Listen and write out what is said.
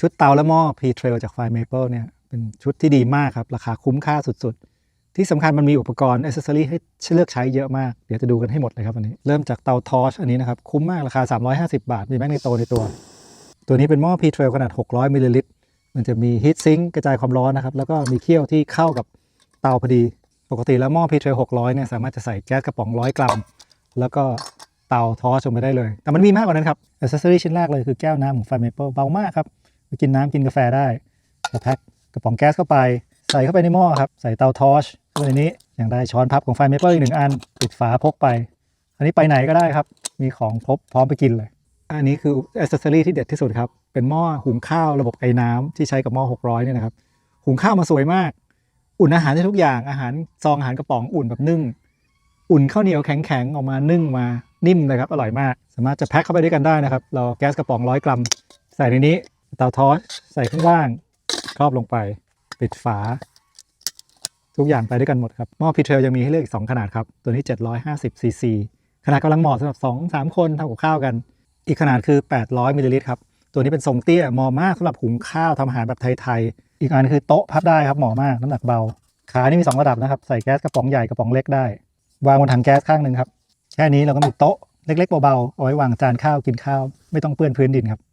ชุดเตาและหม้อ P-Trail จากไฟ Maple เนี่ยเป็นชุดที่ดีมากครับ ราคาคุ้มค่าสุดๆ ที่สำคัญมันมีอุปกรณ์อ c เซสซอรี่ให้เลือกใช้เยอะมาก เดี๋ยวจะดูกันให้หมดเลยครับวันนี้ เริ่มจากเตาทอชอันนี้นะครับ คุ้มมากราคา 350 บาท มีแมกนีโตในตัว ตัวนี้เป็นหม้อ P-Trail ขนาด 600มิลลิลิตรมันจะมีฮีทซิงกระจายความร้อนนะครับแล้วก็มีเคี่ยวที่เข้ากับเตาพอดี ปกติแล้วหม้อ P-Trail 600เนี่ยสามารถจะใส่แก๊สกระป๋อง100กรัมแล้วก็เตาทอชลงไปได้เลย แต่มันมีมากกว่านั้นครับอ c เซสซอรี่ชิ้นแรกเลยคือแก้วน้ำของไฟเมเปิลเบามากครับ กินน้ำกินกาแฟได้จะแพ็คกระป๋องแก๊สเข้าไป ใส่เข้าไปในหม้อครับ ใส่เตาทอชเข้าไปในนี้อย่างได้ช้อนพับของไฟเมเปิลอีกหนึ่งอันปิดฝาพกไป อันนี้ไปไหนก็ได้ครับ มีของครบพร้อมไปกินเลย อันนี้คืออ c เซสซอรี่ที่เด็ดที่สุดครับ เป็นหม้อหุงข้าวระบบไอ้น้ำที่ใช้กับหม้อ600เนี่ยนะครับหุงข้าวมาสวยมาก อุ่นอาหารได้ทุกอย่างอาหารซองอาหารกระป๋องอุ่นแบบนึ่งอุ่นข้าวเหนียวแข็งๆออกมานึ่งมานิ่มเลยครับอร่อยมาก สามารถจะแพ็คเข้าไปด้วยกันได้นะครับ เราแก๊สกระป๋องร้อยกรัม ใส่ในนี้ เตาทอสใส่ข้างล่างครอบลงไป ปิดฝา ทุกอย่างไปด้วยกันหมดครับหม้อพีเทลยังมีให้เลือกอีก 2 ขนาดครับ ตัวนี้ 750ซีซีขนาดกำลังเหมาะสำหรับ 2-3 คนทำกับข้าวกัน อีกขนาดคือ 800มิลลิลิตรครับตัวนี้เป็นทรงเตี้ยเหมาะมากสำหรับหุงข้าวทำอาหารแบบไทยๆอีกอันคือโต๊ะพับได้ครับเหมาะมากน้ำหนักเบาขานี่มี 2 ระดับนะครับใส่แก๊สกระป๋องใหญ่กระป๋องเล็กได้ วางบนถังแก๊สข้างหนึ่งครับแค่นี้เราก็มีโต๊ะเล็กๆเบาๆเอาไว้วางจานข้าวกินข้าว ไม่ต้องเปื้อนพื้นดินครับ